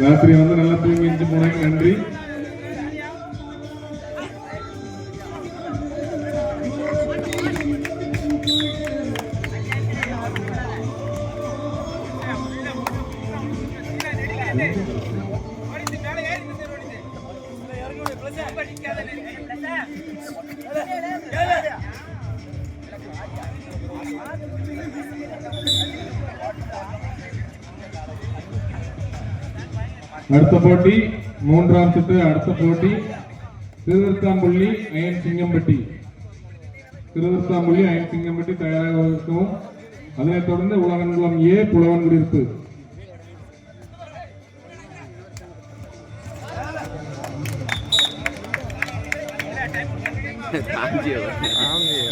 ராத்திரி வந்து நல்லா தூங்கி எஞ்சி போனாங்க நன்றி. அடுத்த போட்டி மூன்றாம் சுற்று அடுத்த போட்டி திருவிருத்தாம்பள்ளி அயன் சிங்கம்பட்டி. திருவிருத்தாம்பள்ளி அயன் சிங்கம்பட்டி தயாராக இருக்கவும். அதனைத் தொடர்ந்து உலகங்குளம் ஏ புலவன் குடியிருப்பு.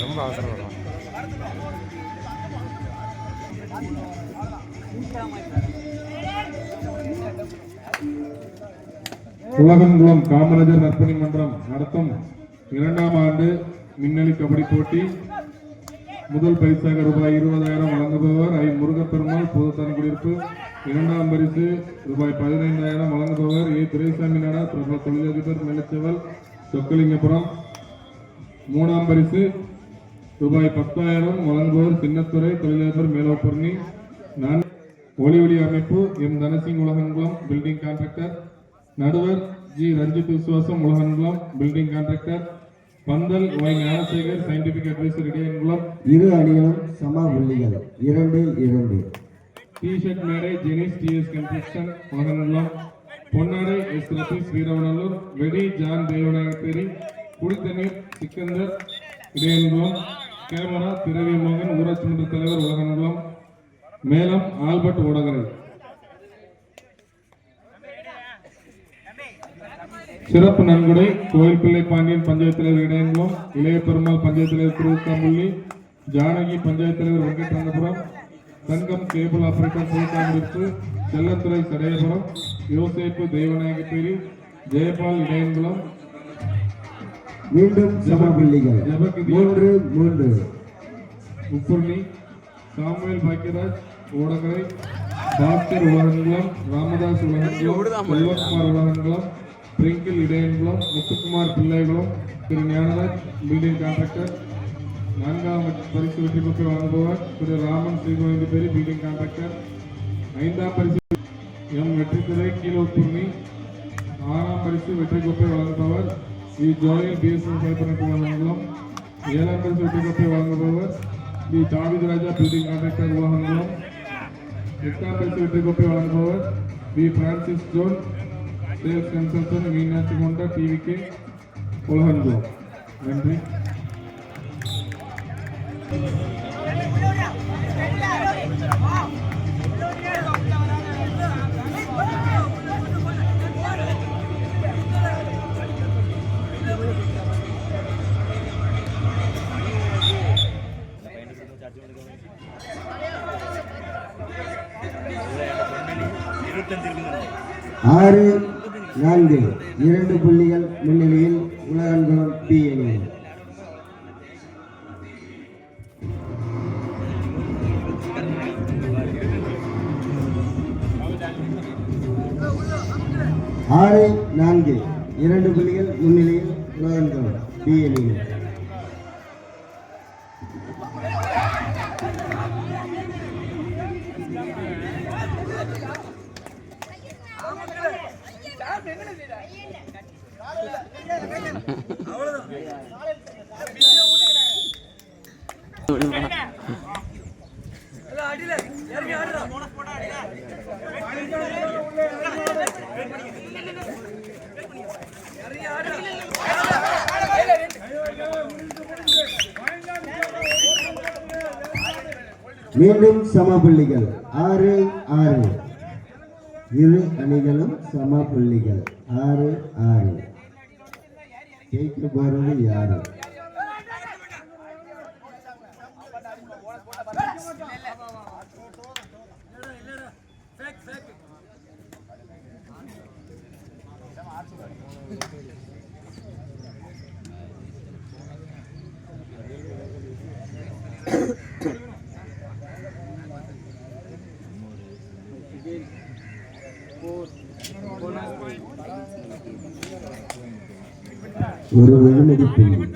ரொம்ப அவசரம் உலகங்குளம் காமராஜர் நற்பணி மன்றம் நடத்தும் இரண்டாம் ஆண்டு மின்னணி கபடி போட்டி. முதல் பரிசாக ரூபாய் இருபதாயிரம் வழங்குபவர் ஐ. முருகப்பெருமாள் பொதுத்தன் குடியிருப்பு. இரண்டாம் பரிசு ரூபாய் பதினைந்தாயிரம் வழங்குபவர் ஏ. துரைசாமி நாடா பிரபல தொழிலதிபர் மேலச்செவல் சொக்கலிங்கபுரம். மூணாம் பரிசு ரூபாய் பத்தாயிரம் வழங்குபவர் சின்னத்துறை தொழிலதிபர் மேலோப்பர்ணி நான் ஒளி ஒளி அமைப்பு M. Dhanasingh Ulagankulam building contractor நடுவர் G. Ranjith Visuvasam Ulagankulam building contractor pandal Y Gnanasekar scientific adviser Idaiyankulam இரு அணிகளும் சம புள்ளிகள். இரண்டு இரண்டு. டி ஷர்ட் மேடை ஜெனிஸ் டிஎஸ் கன்ஸ்ட்ரக்ஷன் உலகங்குளம் பொன்னாடை எஸ். ரபீஸ் வீரவனல்லூர் வெடி ஜான் தேவநாயகத்தேரி குடித்தண்ணீர் சிக்கந்தர் இடையன்குளம் கேமரா திரவி மோகன் ஊராட்சி மன்ற தலைவர் உலகங்குளம் மேலம் ஆல்பர்ட் ஓடகரை. சிறப்பு நன்கொடை கோயில் பிள்ளை பாண்டியன் பஞ்சாயத்து தலைவர் இடையங்குளம் இளைய பெருமாள் பஞ்சாயத்து தலைவர் திருவத்தாம்பள்ளி ஜானகி பஞ்சாயத்து தலைவர் வெங்கட்ரங்கபுரம் தங்கம் கேபிள் ஆபரேட்டர் திருத்தாமிருப்பு செல்லத்துறை சடையபுரம் யோசேப்பு தெய்வநாயகப்பேரி ஜெயபால் இடையங்குளம் மீண்டும் சம புள்ளிகள் மூன்று மூன்று. உப்புர்ணி சாமுவேல் பாக்கியராஜ் ஓடகரை பாஸ்கர் உலகங்குளம் ராமதாஸ் உலகங்குளம் செல்வகுமார் உலகங்குளம் பிரிங்கிள் இடையன்குளம் முத்துக்குமார் பிள்ளைகுளம் திரு ஞானராஜ் பில்டிங் கான்ட்ராக்டர் நான்காம் பரிசு வெற்றி பெற்று வழங்குபவர் திரு ராமன் ஸ்ரீகோவிந்தபேரி பில்டிங் கான்ட்ராக்டர் ஐந்தாம் பரிசு எம் வெற்றித்துறை கீழூர்புர்ணி ஆறாம் பரிசு வெற்றி கோப்பை வழங்குபவர் வி ஜோயல் பிஎஸ்என் சைபரட் உலகங்குளம் ஏழாம் பரிசு வெற்றி கோப்பை வழங்குபவர் V Javid Raja building contractor Ulagankulam எட்டாம் பரிசு வெற்றி கோப்பை வழங்குபவர் V Francis John sales consultant Meenakshi கொண்ட டிவிக்கு உலகங்குளம் நன்றி ஆறு நான்கு இரண்டு புள்ளிகள் முன்னிலையில் உலகங்குளம் பி அணி ஆறு நான்கு. இரண்டு புள்ளிகள் முன்னிலையில் உலகங்குளம் பி மீண்டும் சம புள்ளிகள் ஆறு ஆறு. இரு அணிகளும் சம புள்ளிகள். ஆறு ஆறு. ஜெயிக்க போறது யாரு? ഒരു വെളിമെടിപ്പുണ്ട്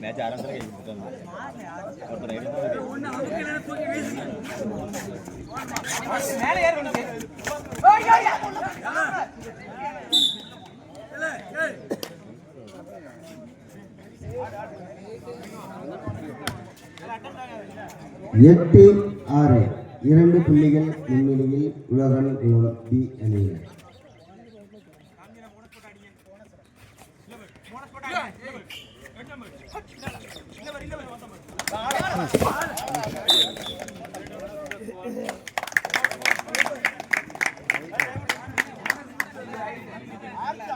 மேட்ச் ஆரம்பத்தில் கை கொடுத்தாங்க ஒருத்தர் எட்டு ஆறு. இரண்டு புள்ளிகள் முன்னிலையில் உலகன் குளம் பி அணியினர்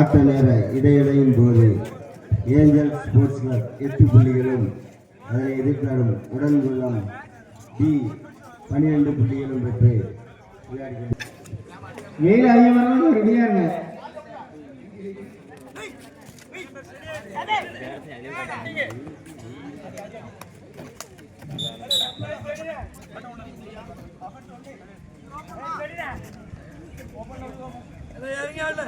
ஆட்ட நேர இடையிடையின் போது ஏஞ்சல் ஸ்போர்ட்ஸ் கிளப் எட்டு புள்ளிகளும் அதனை எதிர்த்தாடும் உடன்குள்ளம் டி பன்னிரெண்டு புள்ளிகளும் பெற்று விளையாடுகிறது வெயில் அதிகமாக ரெடியா இருங்க இறங்கி ஆடல இறங்கி ஆடுறா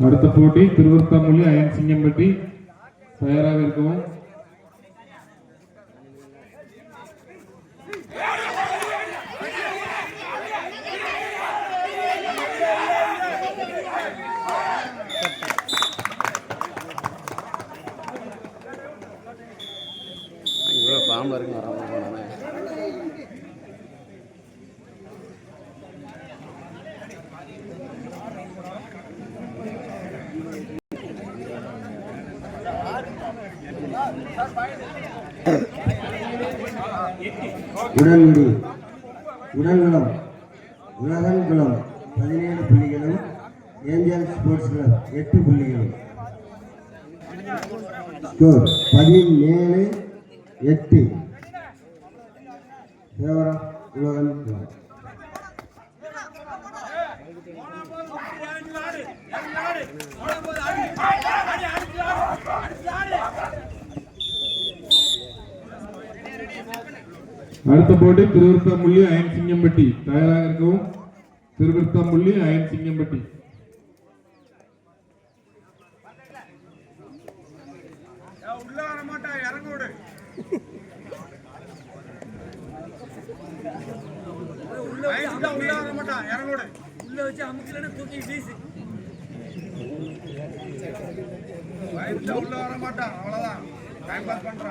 அடுத்த போட்டி திருவர்த்தாமொழி அயன் சிங்கம்பட்டி. தயாராக இருக்கவும். உடன்குடி உடல்நலம் உலகங்குளம் பதினேழு புள்ளிகளும் ஏஞ்சல் ஸ்போர்ட்ஸ் கிளப் எட்டு புள்ளிகளும். ஸ்கோர் பதினேழு எட்டு. ஃபேவர் ஆஃப் உலகன் அடுத்த போட்டி திருவிருத்தாம்புள்ளி அயன் சிங்கம்பட்டி தயாராக இருக்கவும் திருவிருத்தாம்புள்ளி அயன் சிங்கம்பட்டி உள்ள வர மாட்டா இறங்கோடு. உள்ள உள்ள வர மாட்டா இறங்கோடு உள்ள வச்சு அமுக்கலன்னு தூக்கி வீசு. வயசுல உள்ள வர மாட்டான் அவ்வளவுதான். టైం పాస్ పంట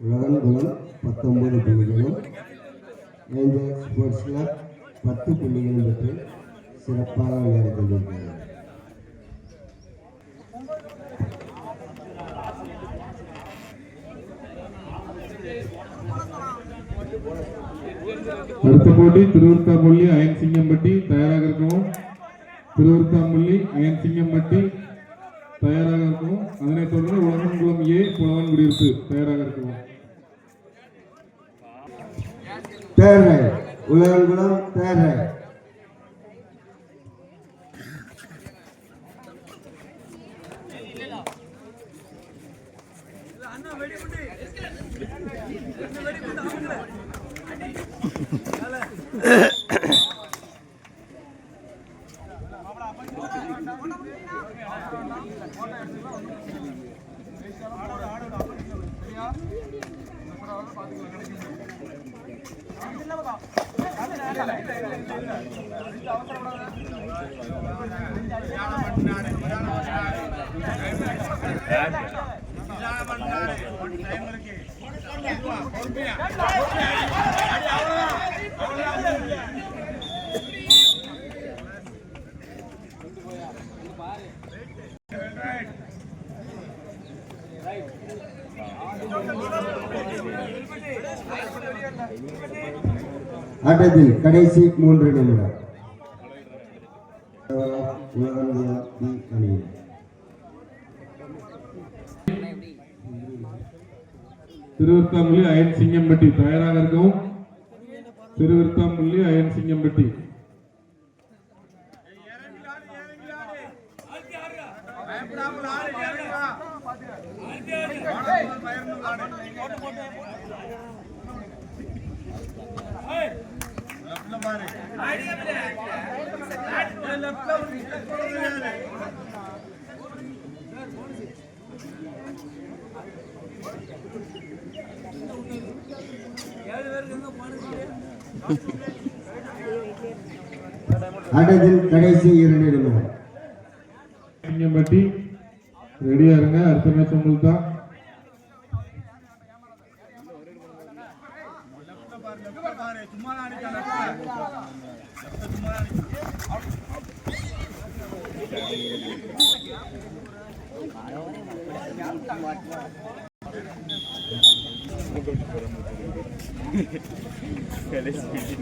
உலகன் பத்தொம்பது பத்தொன்பது புள்ளிகளும் ஏஞ்சல் ஸ்போர்ட்ஸ் கிளப் பத்து புள்ளிகளும் பெற்று சிறப்பாக விளையாடி கொண்டிருக்கிறது. அடுத்த போட்டி திருவருத்தாம்பள்ளி அயன் சிங்கம்பட்டி தயாராக இருக்கவும் திருவருத்தாம்பள்ளி அயன் சிங்கம்பட்டி அதனைத் தொடர்ந்து உலகன்குளம் ஏ புலவன் குடியிருப்பு பெயராக இருக்கவும் தேர்ட் ரைட் உலகன் Yeah. ஆட்டத்தில் கடைசி மூன்று நிமிடம். அணியினர் திருவருத்தாம்பள்ளி அயன் சிங்கம்பட்டி தயாராக இருக்கவும் திருவருத்தாம்பள்ளி அயன் சிங்கம்பட்டி Thank you. ஆட்டத்தில் கடைசி இரண்டு நிமிடம். பட்டி ரெடியா இருங்க அடுத்த மேட்ச் உங்களுக்கு தான். லெஃப்ட்ல பாரு Feliz é vídeo.